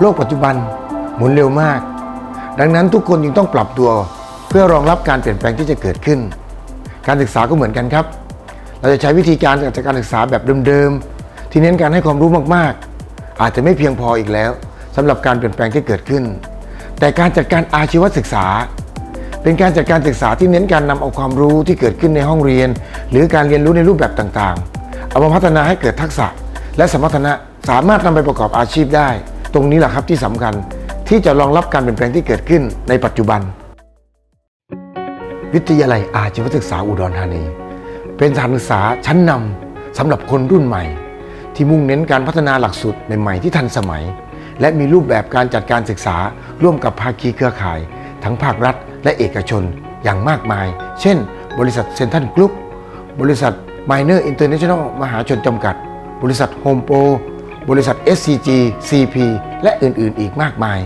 โลกปัจจุบันหมุนเร็วมาก ดังนั้นทุกคนจึงต้องปรับตัวเพื่อรองรับการเปลี่ยนแปลงที่จะเกิดขึ้น การศึกษาก็เหมือนกันครับ เราจะใช้วิธีการจัดการศึกษาแบบเดิมๆ ที่เน้นการให้ความรู้มากๆ อาจจะไม่เพียงพออีกแล้วสำหรับการเปลี่ยนแปลงที่เกิดขึ้น แต่การจัดการอาชีวศึกษา เป็นการจัดการศึกษาที่เน้นการนำเอาความรู้ที่เกิดขึ้นในห้องเรียน หรือการเรียนรู้ในรูปแบบต่างๆ เอามาพัฒนาให้เกิดทักษะ และสมรรถนะสามารถนำไปประกอบอาชีพได้ ตรงนี้แหละครับที่สำคัญที่จะรองรับการเปลี่ยนแปลงที่เกิดขึ้นในปัจจุบัน วิทยาลัยอาชีวศึกษาอุดรธานี เป็นสถานศึกษาชั้นนำสำหรับคนรุ่นใหม่ ที่มุ่งเน้นการพัฒนาหลักสูตรใหม่ๆที่ทันสมัย และมีรูปแบบการจัดการศึกษา ร่วมกับภาคีเครือข่าย ทั้งภาครัฐ และเอกชนอย่างมากมาย เช่น บริษัทเซนทันกรุ๊ปบริษัทไมเนอร์อินเตอร์เนชั่นแนลมหาชนจำกัด บริษัทโฮมโปร บริษัท SCG CP และอื่นๆ อีกมากมาย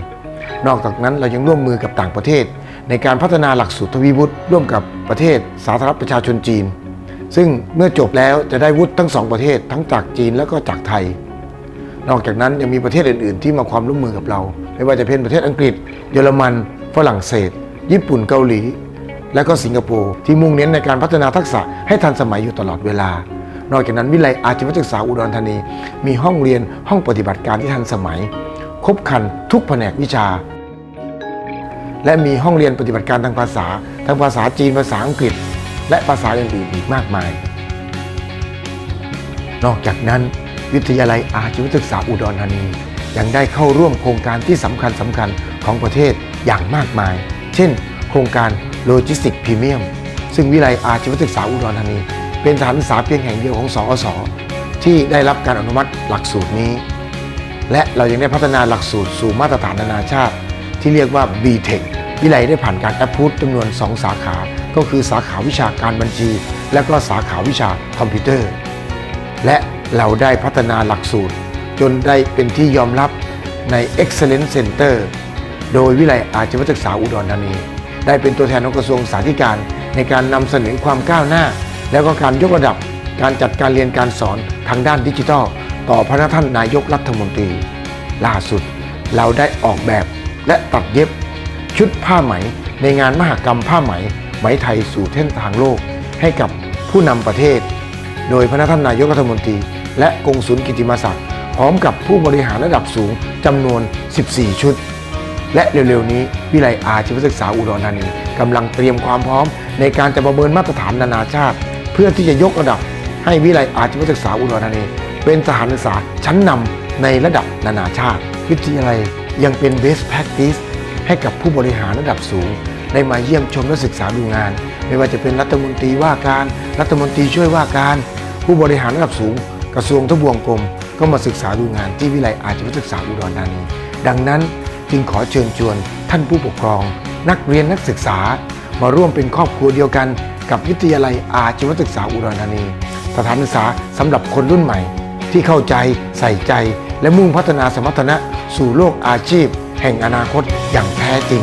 นอกจากนั้นเรายังร่วมมือกับต่างประเทศ ในการพัฒนาหลักสูตรทวีวุฒิร่วมกับประเทศสาธารณประชาชนจีน ซึ่งเมื่อจบแล้วจะได้วุฒิทั้งสองประเทศทั้งจากจีนแล้วก็จากไทย นอกจากนั้นยังมีประเทศอื่น ๆ ที่มาความร่วมมือกับเรา ไม่ว่าจะเป็นประเทศอังกฤษ เยอรมัน ฝรั่งเศส ญี่ปุ่นเกาหลี และก็สิงคโปร์ที่มุ่งเน้นในการพัฒนาทักษะให้ทันสมัยอยู่ตลอดเวลา นอกจากนั้นวิไลอาชีวศึกษาอุดรธานี มีห้องเรียนห้องปฏิบัติการที่ทันสมัย ครบครันทุกแผนกวิชา และมีห้องเรียนปฏิบัติการทางภาษาทั้งภาษาจีนภาษาอังกฤษ และภาษาอื่นๆอีกมากมาย นอกจากนั้น วิทยาลัยอาชีวศึกษาอุดรธานียังได้เข้าร่วมโครงการที่สำคัญสำคัญของประเทศอย่างมากมาย เช่น โครงการโลจิสติกพรีเมียม ซึ่งวิทยาลัยอาชีวศึกษาอุดรธานี เป็นสถานศึกษาเพียงแห่งเดียวของสอสที่ได้รับการอนุมัติหลักสูตรนี้ และเรายังได้พัฒนาหลักสูตรสู่มาตรฐานนานาชาติ ที่เรียกว่า B-Tech วิไลได้ผ่านการแอปพูดจำนวน 2 สาขา ก็คือสาขาวิชาการบัญชี และก็สาขาวิชาคอมพิวเตอร์ และเราได้พัฒนาหลักสูตร จนได้เป็นที่ยอมรับใน Excellence Center โดยวิไลอาชีวศึกษาอุดรธานี ได้เป็นตัวแทนของกระทรวงสาธารณสุขในการนำเสนอความก้าวหน้า แล้วก็การยกระดับการจัดการเรียนการสอนทางด้านดิจิทัล ต่อพระท่านนายกรัฐมนตรี ล่าสุดเราได้ออกแบบและตัดเย็บ ชุดผ้าไหมในงานมหกรรมผ้าไหม ไหมไทยสู่เส้นทางโลก ให้กับผู้นำประเทศ โดยพระท่านนายกรัฐมนตรี และกงสุลกิติมศักดิ์พร้อมกับผู้บริหารระดับสูงจำนวน 14 ชุด และเร็วๆนี้วิไลอาชีวศึกษาอุดรธานีกำลังเตรียมความพร้อมในการจะประเมินมาตรฐานนานาชาติ พื่อที่จะยกระดับให้วิไลอาชีวศึกษาอุดรธานีเป็นสถานศึกษาชั้นนำในระดับนานาชาติ วิทยาลัยยังเป็น best practice ให้กับผู้บริหารระดับสูง ได้มาเยี่ยมชมและศึกษาดูงาน ไม่ว่าจะเป็นรัฐมนตรีว่าการรัฐมนตรีช่วยว่าการ ผู้บริหารระดับสูง กระทรวงทบวงกรม ก็มาศึกษาดูงานที่วิไลอาชีวศึกษาอุดรธานีดังนั้นจึงขอเชิญชวนท่านผู้ปกครอง นักเรียนนักศึกษา มาร่วมเป็นครอบครัวเดียวกัน กับวิทยาลัยอาชีวศึกษาอุดรธานี สถานศึกษาสำหรับคนรุ่นใหม่ ที่เข้าใจใส่ใจ และมุ่งพัฒนาสมรรถนะสู่โลกอาชีพ แห่งอนาคตอย่างแท้จริง